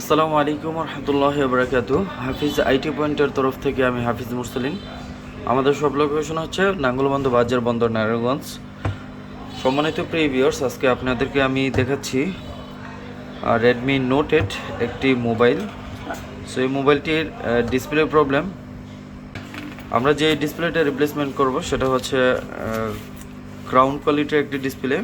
আসসালামু আলাইকুম রহমতুল্লাহ বরাকাত হাফিজ আইটি পয়েন্টের তরফ থেকে আমি হাফিজ মুরসালিন। আমাদের সব লোকেশন হচ্ছে নাঙ্গলবন্ধ বাজার বন্দর নারায়ণগঞ্জ। সম্মানিত প্রিয় ভিউয়ার্স আজকে আপনাদেরকে আমি দেখাচ্ছি রেডমি নোট এইট একটি মোবাইল সো এই মোবাইলটির ডিসপ্লে প্রবলেম আমরা যে ডিসপ্লেটা রিপ্লেসমেন্ট করব, সেটা হচ্ছে ক্রাউন কোয়ালিটির একটি ডিসপ্লে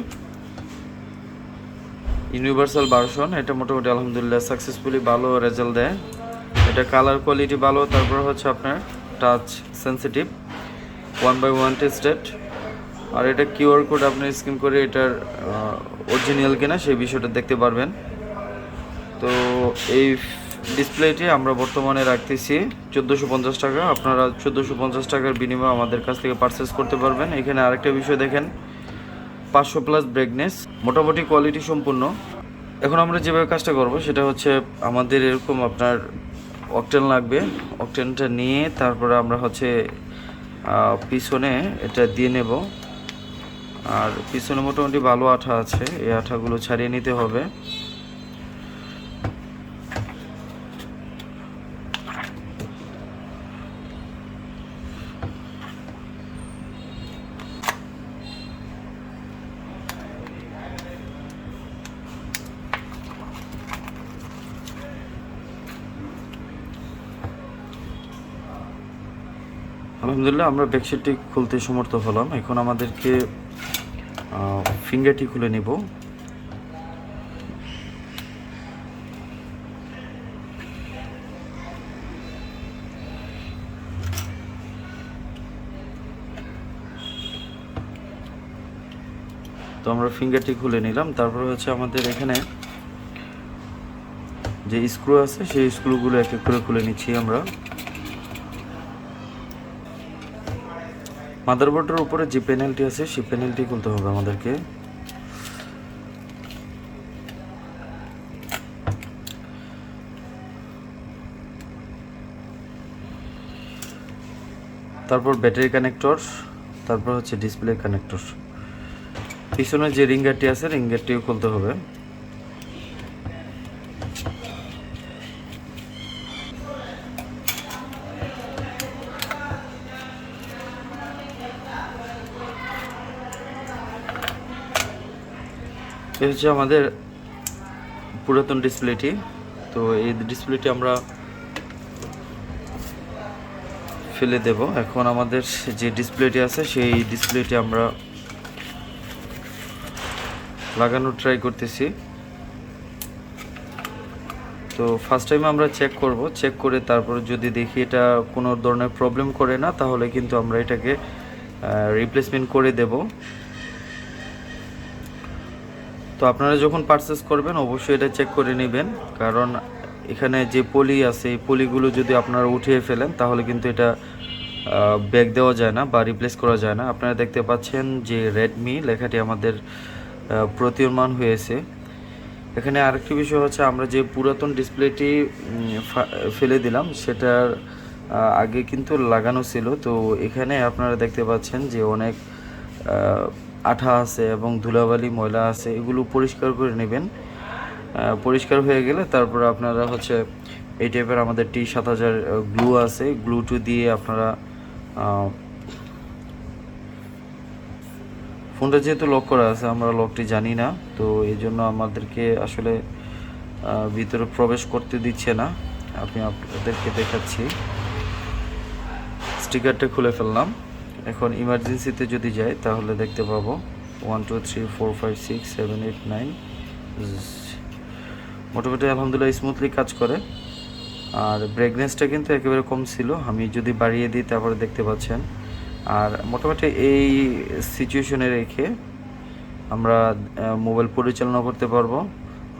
ইউনিভার্সাল ভার্সন, এটা মোটামুটি আলহামদুলিল্লাহ সাকসেসফুলি ভালো রেজাল্ট দেয়। এটা কালার কোয়ালিটি ভালো, তারপর হচ্ছে আপনার touch sensitive one by one tested আর এটা কিউআর কোড আপনি স্ক্যান করে এটার অরিজিনাল কিনা সেই বিষয়টা দেখতে পারবেন। তো এই ডিসপ্লেটি আমরা বর্তমানে রাখতেছি চোদ্দোশো পঞ্চাশ টাকা। আপনারা চোদ্দোশো পঞ্চাশ টাকার বিনিময়ে আমাদের কাছ থেকে পারচেস করতে পারবেন। এখানে আরেকটা বিষয় দেখেন পাঁচশো প্লাস ব্রেকনেস মোটামুটি কোয়ালিটি সম্পূর্ণ। এখন আমরা যেভাবে কাজটা করব, সেটা হচ্ছে আমাদের এরকম আপনার অকটেন লাগবে। অকটেনটা নিয়ে তারপরে আমরা হচ্ছে পিছনে এটা দিয়ে নেব। আর পিছনে মোটামুটি ভালো আঠা আছে, এই আঠাগুলো ছাড়িয়ে নিতে হবে। আলহামদুলিল্লাহ, আমরা ব্যাকশিটটি খুলতে সমর্থ হলাম। এখন আমাদেরকে ফিঙ্গারটি খুলে নিব। তো আমরা ফিঙ্গারটি খুলে নিলাম। তারপর হচ্ছে আমাদের এখানে যে স্ক্রু আছে, সেই স্ক্রুগুলো এক এক করে খুলে নিচ্ছি আমরা। মাদারবোর্ডের উপরে যে প্যানেলটি আছে, সেই প্যানেলটি খুলতে হবে আমাদেরকে। তারপর ব্যাটারি কানেক্টর তারপর হচ্ছে ডিসপ্লে কানেক্টর পিছনে যে রিঙ্গারটি আছে রিঙ্গারটিও খুলতে হবে। হচ্ছে আমাদের পুরাতন ডিসপ্লেটি তো এই ডিসপ্লেটি আমরা ফেলে দেব। এখন আমাদের যে ডিসপ্লেটি আছে, সেই ডিসপ্লেটি আমরা লাগানোর ট্রাই করতেছি। তো ফার্স্ট টাইম আমরা চেক করব। চেক করে তারপর যদি দেখি এটা কোনো ধরনের প্রবলেম করে না, তাহলে কিন্তু আমরা এটাকে রিপ্লেসমেন্ট করে দেব। তো আপনারা যখন পারচেস করবেন, অবশ্যই এটা চেক করে নেবেন। কারণ এখানে যে পলি আছে, এই পলিগুলো যদি আপনারা উঠিয়ে ফেলেন, তাহলে কিন্তু এটা ব্যাগ দেওয়া যায় না বা রিপ্লেস করা যায় না। আপনারা দেখতে পাচ্ছেন যে রেডমি লেখাটি আমাদের প্রতীয়মান হয়েছে। এখানে আরেকটি বিষয় হচ্ছে, আমরা যে পুরাতন ডিসপ্লেটি ফেলে দিলাম, সেটার আগে কিন্তু লাগানো ছিল। তো এখানে আপনারা দেখতে পাচ্ছেন যে অনেক আঠা আছে এবং ধুলাবালি, ময়লা আছে, এগুলো পরিষ্কার করে নেবেন। পরিষ্কার হয়ে গেলে তারপর আপনারা হচ্ছে এই টাইপের আমাদের টি সাত হাজার গ্লু আছে। গ্লুটু দিয়ে আপনারা ফোনটা যেহেতু লক করা আছে, আমরা লকটি জানি না, তো এই জন্য আমাদেরকে আসলে ভিতরে প্রবেশ করতে দিচ্ছে না। আমি আপনাদেরকে দেখাচ্ছি। স্টিকারটা খুলে ফেললাম। এখন ইমার্জেন্সিতে যদি যাই তাহলে দেখতে পাবো। One two three four five six seven eight nine মোটামুটি আলহামদুলিল্লাহ স্মুথলি কাজ করে। আর ব্রেকনেসটা কিন্তু একেবারে কম ছিল। আমি যদি বাড়িয়ে দিই, তারপরে দেখতে পাচ্ছেন। আর মোটামুটি এই সিচুয়েশনে রেখে আমরা মোবাইল পরিচালনা করতে পারব।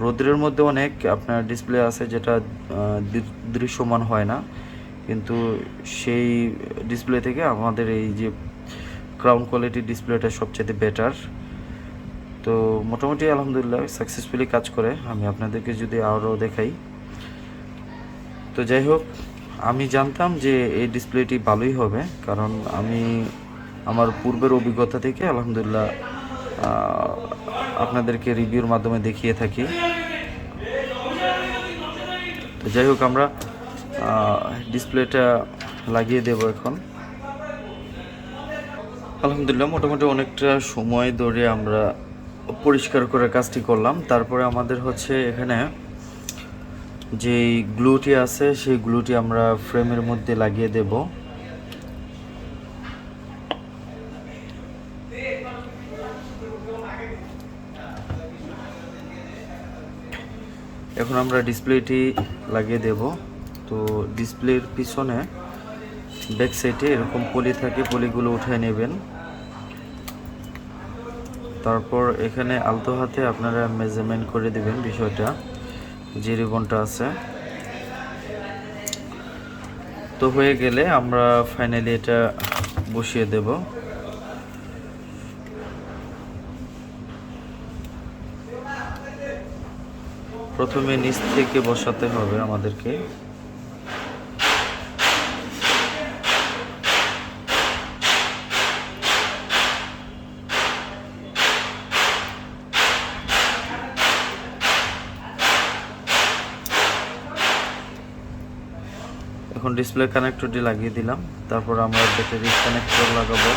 রোদ্রের মধ্যে অনেক আপনার ডিসপ্লে আছে যেটা দৃশ্যমান হয় না। কিন্তু সেই ডিসপ্লে থেকে আমাদের এই যে ক্রাউন কোয়ালিটির ডিসপ্লেটা সবচেয়ে বেটার তো মোটামুটি আলহামদুলিল্লাহ সাকসেসফুলি কাজ করে। আমি আপনাদেরকে যদি আরও দেখাই। তো যাই হোক, আমি জানতাম যে এই ডিসপ্লেটি ভালোই হবে, কারণ আমি আমার পূর্বের অভিজ্ঞতা থেকে আলহামদুলিল্লাহ আপনাদেরকে রিভিউর মাধ্যমে দেখিয়ে থাকি। তো যাই হোক, আমরা ডিসপ্লেটা লাগিয়ে দেব এখন। আলহামদুলিল্লাহ, মোটামুটি অনেকটা সময় ধরে আমরা পরিষ্কার করে কাজটি করলাম। তারপরে আমাদের হচ্ছে এখানে যে গ্লুটি আছে, সেই গ্লুটি আমরা ফ্রেমের মধ্যে লাগিয়ে দেব। এখন আমরা ডিসপ্লেটি লাগিয়ে দেব। তো ডিসপ্লের পিছনে ব্যাক সাইডে এরকম পলি থাকে, পলিগুলো উঠে নেবেন। তারপর এখানে আলতো হাতে আপনারা মেজারমেন্ট করে দিবেন বিষয়টা, যে রিবনটা আছে। তো হয়ে গেলে আমরা ফাইনালি এটা বসিয়ে দেব। প্রথমে নিচ থেকে বসাতে হবে আমাদেরকে। এখন ডিসপ্লে কানেক্টরটি লাগিয়ে দিলাম। তারপর আমরা ব্যাটারি কানেক্টর লাগাবো।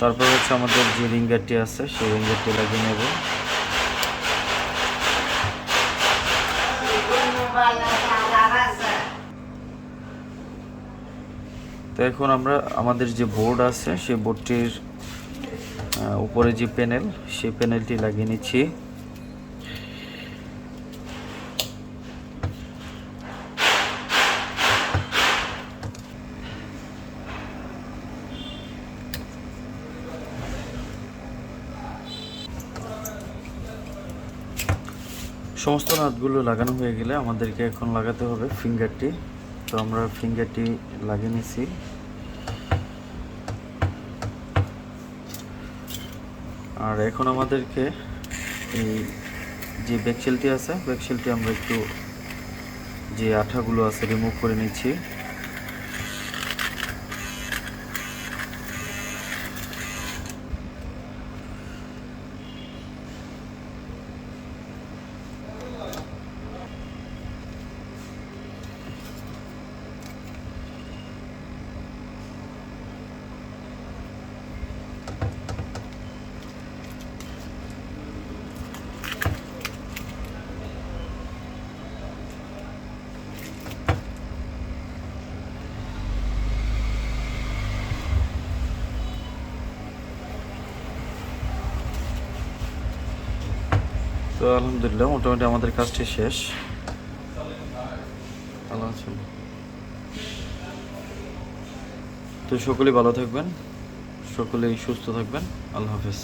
তারপর হচ্ছে আমাদের যে রিঙ্গারটি আছে, সেই রিঙ্গারটি লাগিয়ে নেব। তো এখন আমরা আমাদের যে বোর্ড আছে, সেই বোর্ডটির উপরে যে প্যানেল সেই প্যানেলটি লাগিয়ে নিচ্ছি। সমস্ত নাটগুলো লাগানো হয়ে গেলে আমাদেরকে এখন লাগাতে হবে ফিঙ্গারটি তো আমরা ফিঙ্গারটি লাগিয়ে নিছি। আর এখন আমাদেরকে এই যে ব্যাকশেলটি আছে ব্যাকশেলটি আমরা একটু যে আঠাগুলো আছে রিমুভ করে নিচ্ছি। তো আলহামদুলিল্লাহ, মোটামুটি আমাদের কাজটি শেষ। আল্লাহ। তো সকলেই ভালো থাকবেন, সকলেই সুস্থ থাকবেন। আল্লাহ হাফেজ।